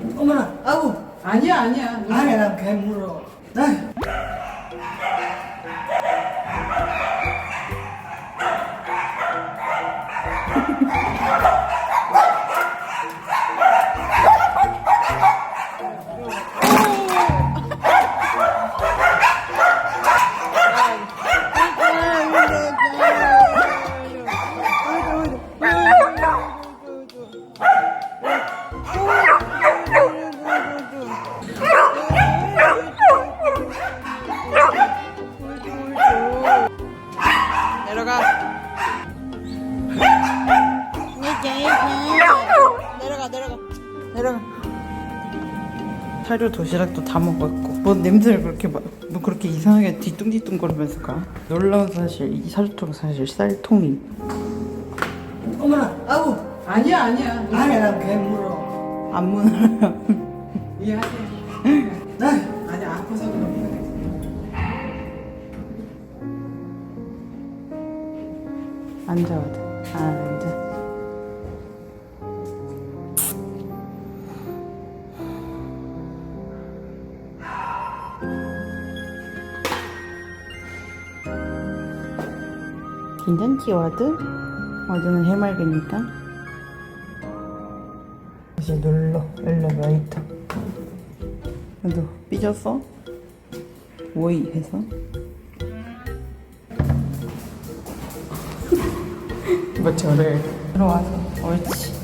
어머나, 아우, 아니야 아니야. 안에 난 괴물어. 나 내려가. 내려가 내려가. 내려가. 사료 도시락도 다 먹었고. 뭐 냄새를 그렇게 막, 뭐 그렇게 이상하게 뒤뚱뒤뚱 거리면서 가? 놀라운 사실 이 사료통 사실 쌀통이. 어머나, 아우, 아니야 아니야. 난 괴물어. 안 무너요 이해하세요? 나 아니 아파서 앉아도. 돼 앉아. 괜찮지 와드? 와드는 해맑으니까. 이제 눌러 엘리베이터. 너 삐졌어? 오이 해서 뭐 저를 들어와서 옳지